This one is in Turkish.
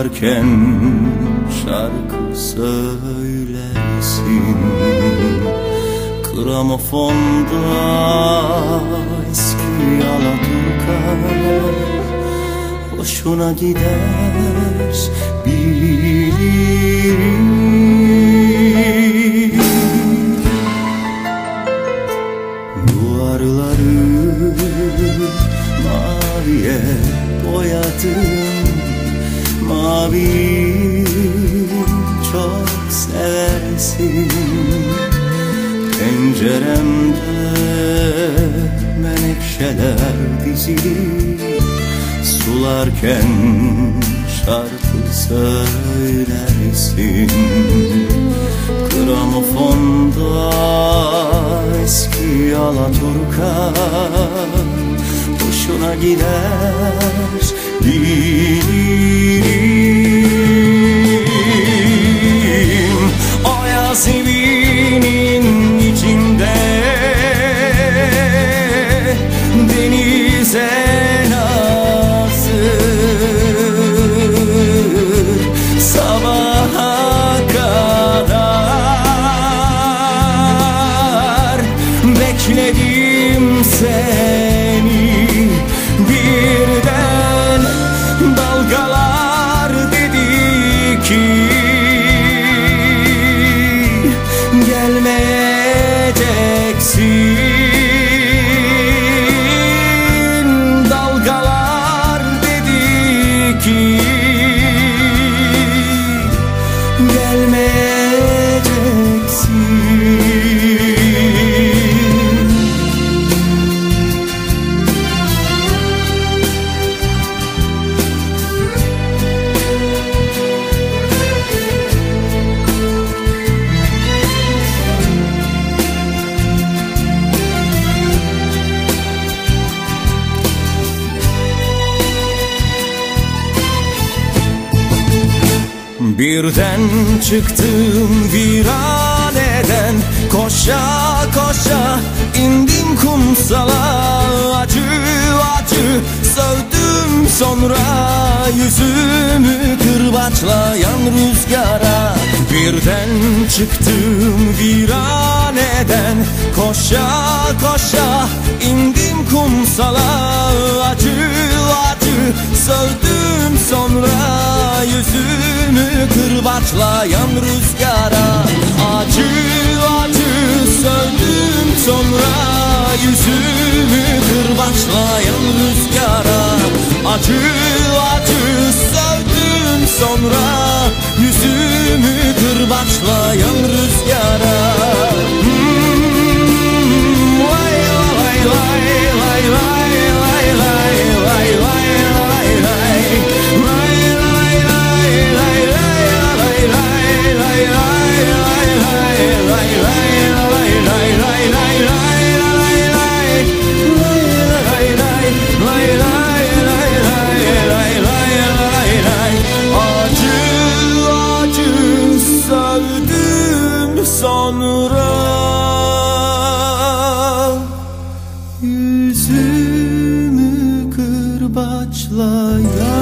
Sularken şarkı söylersin Gramofonda eski Alaturka Hoşuna gider bilirim Duvarları maviye boyadım Mavi çok seversin. Penceremde menekşeler dizili. Sularken şarkı söylersin. Gramofonda eski Alaturka Hoşuna gider. Bilirim O yaz evinin içinde Denize nazır Sabaha kadar Bekledim seni Birden çıktım viraneden. Koşa koşa indim kumsala. Acı acı sövdüm sonra Yüzümü kırbaçlayan rüzgara. Birden çıktım viraneden. Koşa koşa indim kumsala. Acı acı sövdüm sonra Yüzümü kırbaçlayan rüzgara Acı acı sövdüm sonra Yüzümü kırbaçlayan rüzgara. Acı acı sövdüm sonra Yüzümü kırbaçlayan rüzgara Yüzümü kırbaçlayan